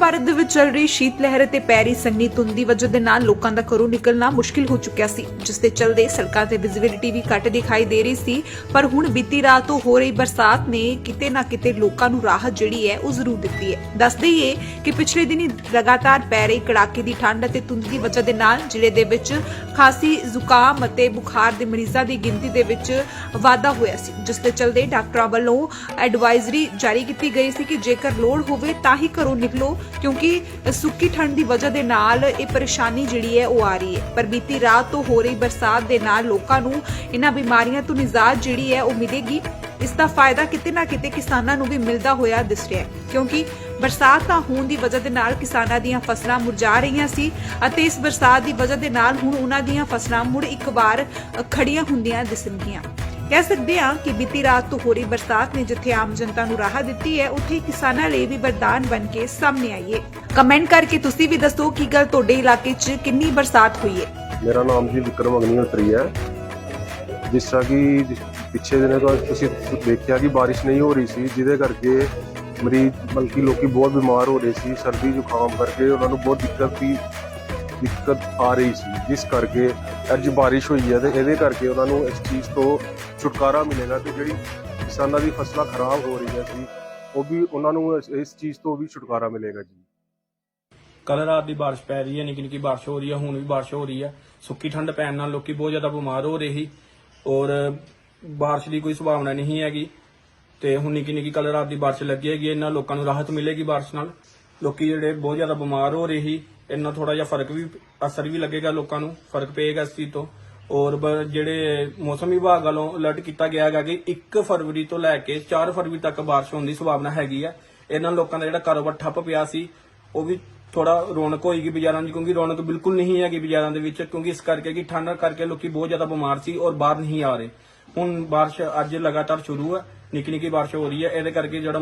ਭਾਰਤ ਦੇ ਵਿੱਚ ਚੱਲ ਰਹੀ ਸ਼ੀਤ ਲਹਿਰ ਤੇ ਪੈਰੀ ਸੰਨੀ ਧੁੰਦ ਦੀ ਵਜ੍ਹਾ ਦੇ ਨਾਲ ਲੋਕਾਂ ਦਾ ਘਰੋਂ ਨਿਕਲਣਾ ਮੁਸ਼ਕਿਲ ਹੋ ਚੁੱਕਿਆ ਸੀ, ਜਿਸ ਦੇ ਚਲਦੇ ਸੜਕਾਂ ਤੇ ਵਿਜ਼ਿਬਿਲਿਟੀ ਵੀ ਘੱਟ ਦਿਖਾਈ ਦੇ ਰਹੀ ਸੀ। ਪਰ ਹੁਣ ਬੀਤੀ ਰਾਤ ਤੋਂ ਹੋ ਰਹੀ ਬਰਸਾਤ ਨੇ ਕਿਤੇ ਨਾ ਕਿਤੇ ਲੋਕਾਂ ਨੂੰ ਰਾਹਤ ਜਿਹੜੀ ਹੈ ਉਹ ਜ਼ਰੂਰ ਦਿੱਤੀ ਹੈ। ਦੱਸ ਦਈਏ ਕਿ ਪਿਛਲੇ ਦਿਨੀ ਲਗਾਤਾਰ ਪੈ ਰਹੀ ਕੜਾਕੇ ਦੀ ਠੰਡ ਅਤੇ ਧੁੰਦ ਦੀ ਵਜ੍ਹਾ ਦੇ ਨਾਲ ਜ਼ਿਲ੍ਹੇ ਦੇ ਵਿੱਚ ਖਾਸੀ ਜ਼ੁਕਾਮ ਅਤੇ ਬੁਖਾਰ ਦੇ ਮਰੀਜ਼ਾਂ ਦੀ ਗਿਣਤੀ ਦੇ ਵਿੱਚ ਵਾਧਾ ਹੋਇਆ ਸੀ, ਜਿਸ ਦੇ ਚਲਦੇ ਡਾਕਟਰਾਂ ਵੱਲੋਂ ਐਡਵਾਈਜ਼ਰੀ ਜਾਰੀ ਕੀਤੀ ਗਈ ਸੀ ਕਿ ਜੇਕਰ ਲੋੜ ਹੋਵੇ ਤਾਂ ਹੀ ਘਰੋਂ ਨਿਕਲੋ। ਕਿਉਂਕਿ ਸੁੱਕੀ ਠੰਡ ਦੀ ਵਜ੍ਹਾ ਦੇ ਨਾਲ ਇਹ ਪਰੇਸ਼ਾਨੀ ਜਿਹੜੀ ਹੈ ਉਹ ਆ ਰਹੀ ਹੈ। ਪਰ ਬੀਤੀ ਰਾਤ ਤੋਂ ਹੋ ਰਹੀ ਬਰਸਾਤ ਦੇ ਨਾਲ ਲੋਕਾਂ ਨੂੰ ਇਹਨਾਂ ਬਿਮਾਰੀਆਂ ਤੋਂ ਨਿਜਾਤ ਜਿਹੜੀ ਹੈ ਉਹ ਮਿਲੇਗੀ। ਇਸ ਦਾ ਫਾਇਦਾ ਕਿਤੇ ਨਾ ਕਿਤੇ ਕਿਸਾਨਾਂ ਨੂੰ ਵੀ ਮਿਲਦਾ ਹੋਇਆ ਦਿਸ ਰਿਹਾ ਹੈ। ਕਿਉਂਕਿ ਬਰਸਾਤ ਨਾ ਹੋਣ ਦੀ ਵਜ੍ਹਾ ਦੇ ਨਾਲ ਕਿਸਾਨਾਂ ਦੀਆਂ ਫਸਲਾਂ ਮੁਰਝਾ ਰਹੀਆਂ ਸੀ ਅਤੇ ਇਸ ਬਰਸਾਤ ਦੀ ਵਜ੍ਹਾ ਦੇ ਨਾਲ ਹੁਣ ਉਹਨਾਂ ਦੀਆਂ ਫਸਲਾਂ ਮੁੜ ਇੱਕ ਵਾਰ ਖੜੀਆਂ ਹੁੰਦੀਆਂ ਦਿਸਣਗੀਆਂ। ਕਹਿ ਸਕਦੇ ਹਾਂ ਕਿ ਬੀਤੀ ਰਾਤ ਤੋਂ ਹੋ ਰਹੀ ਬਰਸਾਤ ਨੇ ਜਿੱਥੇ ਆਮ ਜਨਤਾ ਨੂੰ ਰਾਹਤ ਦਿੱਤੀ ਹੈ, ਉੱਥੇ ਕਿਸਾਨਾਂ ਲਈ ਵੀ ਵਰਦਾਨ ਬਣ ਕੇ ਸਾਹਮਣੇ ਆਈ ਹੈ। ਕਮੈਂਟ ਕਰਕੇ ਤੁਸੀਂ ਵੀ ਦੱਸੋ ਕਿ ਗੱਲ ਤੁਹਾਡੇ ਇਲਾਕੇ 'ਚ ਕਿੰਨੀ ਬਰਸਾਤ ਹੋਈ ਹੈ? ਮੇਰਾ ਨਾਮ ਜੀ ਵਿਕਰਮ ਅਗਨੀਹੋਤਰੀ ਹੈ। ਜਿਸ ਤਰ੍ਹਾਂ ਕਿ ਜਿਸ- ਪਿੱਛੇ ਦਿਨੇ ਤੋਂ ਤੁਸੀਂ ਦੇਖਿਆ ਕਿ ਬਾਰਿਸ਼ ਨਹੀਂ ਹੋ ਰਹੀ ਸੀ, ਜਿਹਦੇ ਕਰਕੇ ਮਰੀਜ਼ ਬਲਕਿ ਲੋਕੀ ਬਹੁਤ ਬਿਮਾਰ ਹੋ ਰਹੇ ਸੀ, ਸਰਦੀ ਜ਼ੁਕਾਮ ਕਰਕੇ ਉਹਨਾਂ ਨੂੰ ਬਹੁਤ ਦਿੱਕਤ ਦੀ ਦਿੱਕਤ ਆ ਰਹੀ ਸੀ, ਜਿਸ ਕਰਕੇ ਅੱਜ ਬਾਰਿਸ਼ ਹੋਈ ਹੈ ਤੇ ਇਹਦੇ ਕਰਕੇ ਉਹਨਾਂ ਨੂੰ ਇਸ ਚੀਜ਼ ਤੋਂ ਛੁਟਕਾਰਾ ਮਿਲੇਗਾ ਤੇ ਜਿਹੜੀ ਕਿਸਾਨਾਂ ਦੀ ਫਸਲਾਂ ਖਰਾਬ ਹੋ ਰਹੀਆਂ ਸੀ, ਉਹ ਵੀ ਉਹਨਾਂ ਨੂੰ ਇਸ- ਚੀਜ਼ ਤੋਂ ਵੀ ਛੁਟਕਾਰਾ ਮਿਲੇਗਾ ਜੀ। ਕੱਲ ਰਾਤ ਦੀ ਬਾਰਿਸ਼ ਪੈ ਰਹੀ ਹੈ, ਨਿੱਕੀ ਨਿੱਕੀ ਬਾਰਿਸ਼ ਹੋ ਰਹੀ ਹੈ, ਹੁਣ ਵੀ ਬਾਰਿਸ਼ ਹੋ ਰਹੀ ਹੈ। ਸੁੱਕੀ ਠੰਡ ਪੈਣ ਨਾਲ ਲੋਕੀ ਬਹੁਤ ਜ਼ਿਆਦਾ ਬਿਮਾਰ ਹੋ ਰਹੇ ਸੀ ਔਰ ਬਾਰਿਸ਼ ਦੀ ਕੋਈ ਸੰਭਾਵਨਾ ਨਹੀਂ ਹੈਗੀ ਤੇ ਹੁਣ ਨਿੱਕੀ ਨਿੱਕੀ ਕੱਲ ਰਾਤ ਦੀ ਬਾਰਿਸ਼ ਲੱਗੀ ਹੈਗੀ ਇਹਨਾਂ ਲੋਕਾਂ ਨੂੰ ਰਾਹਤ ਮਿਲੇਗੀ ਬਾਰਿਸ਼ ਨਾਲ। ਲੋਕੀ ਜਿਹੜੇ ਬਹੁਤ ਜ਼ਿਆਦਾ ਬਿਮਾਰ ਹੋ ਰਹੇ ਸੀ ਇੰਨਾ ਥੋੜਾ ਜਿਹਾ ਫ਼ਰਕ ਵੀ, ਅਸਰ ਵੀ ਲੱਗੇਗਾ ਲੋਕਾਂ ਨੂੰ, ਫ਼ਰਕ ਪਏਗਾ ਇਸ ਚੀਜ਼ ਤੋਂ। ਔਰ ਬ- ਜਿਹੜੇ ਮੌਸਮ ਵਿਭਾਗ ਵੱਲੋਂ ਅਲਰਟ ਕੀਤਾ ਗਿਆ ਹੈਗਾ ਕਿ 1 ਫਰਵਰੀ ਤੋਂ ਲੈ ਕੇ 4 ਫਰਵਰੀ ਤੱਕ ਬਾਰਿਸ਼ ਹੋਣ ਦੀ ਸੰਭਾਵਨਾ ਹੈਗੀ ਹੈ ਇਹਨਾਂ ਲੋਕਾਂ ਦਾ ਜਿਹੜਾ ਕਾਰੋਬਾਰ ਠੱਪ ਪਿਆ ਸੀ, ਉਹ ਵੀ ਥੋੜਾ ਰੌਣਕ ਹੋਏਗੀ ਬਾਜ਼ਾਰਾਂ 'ਚ, ਕਿਉਂਕਿ ਰੌਣਕ ਬਿਲਕੁਲ ਨਹੀਂ ਹੈਗੀ ਬਾਜ਼ਾਰਾਂ ਦੇ ਵਿੱਚ, ਕਿਉਂਕਿ ਇਸ ਕਰਕੇ ਕਿ ਠੰਡ ਕਰਕੇ ਲੋਕੀ ਬਹੁਤ ਜ਼ਿਆਦਾ ਬਿਮਾਰ ਸੀ ਔਰ ਬਾਹਰ ਨਹੀਂ ਆ ਰਹੇ। ਹੁਣ ਬਾਰਿਸ਼ ਅੱਜ ਲਗਾਤਾਰ ਸ਼ੁਰੂ ਹੈ ਨਿੱਕੀ ਨਿੱਕੀ ਬਾਰਿਸ਼ ਹੋ ਰਹੀ ਹੈ ਇਹਦੇ ਕਰਕੇ ਜਿਹੜਾ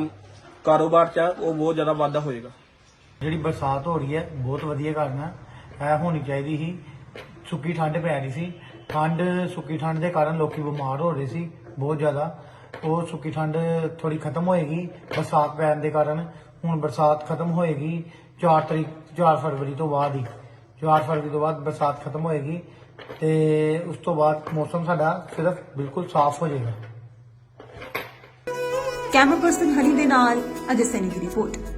ਕਾਰੋਬਾਰ 'ਚ ਆ, ਉਹ ਬਹੁਤ ਜ਼ਿਆਦਾ ਵਾਧਾ ਹੋਏਗਾ। ਜਿਹੜੀ ਬਰਸਾਤ ਹੋ ਰਹੀ ਹੈ, ਬਹੁਤ ਵਧੀਆ ਕਾਰਨ ਹੈ ਇਹ ਹੋਣੀ ਚਾਹੀਦੀ ਸੀ। ਸੁੱਕੀ ਠੰਡ ਪੈ ਰਹੀ ਸੀ। ਠੰਡ, ਸੁੱਕੀ ਠੰਡ ਦੇ ਕਾਰਨ ਲੋਕੀ ਬਿਮਾਰ ਹੋ ਰਹੇ ਸੀ, ਬਹੁਤ ਜ਼ਿਆਦਾ। ਉਹ ਸੁੱਕੀ ਠੰਡ ਥੋੜੀ ਖਤਮ ਹੋਏਗੀ, ਬਰਸਾਤ ਪੈਣ ਦੇ ਕਾਰਨ। ਹੁਣ ਬਰਸਾਤ ਖਤਮ ਹੋਏਗੀ 4 ਤਰੀਕ 4 ਫਰਵਰੀ ਤੋਂ ਬਾਅਦ ਹੀ। 4 ਫਰਵਰੀ ਤੋਂ ਬਾਅਦ ਬਰਸਾਤ ਖਤਮ ਹੋਏਗੀ ਤੇ ਉਸ ਤੋਂ ਬਾਅਦ ਮੌਸਮ ਸਾਡਾ ਸਿਰਫ ਬਿਲਕੁਲ ਸਾਫ਼ ਹੋ ਜਾਏਗਾ। ਕੈਮਰਾ ਪਰਸਨ ਹਨੀ ਦੇ ਨਾਲ ਅਜੇ ਸੈਨੀ ਦੀ ਰਿਪੋਰਟ।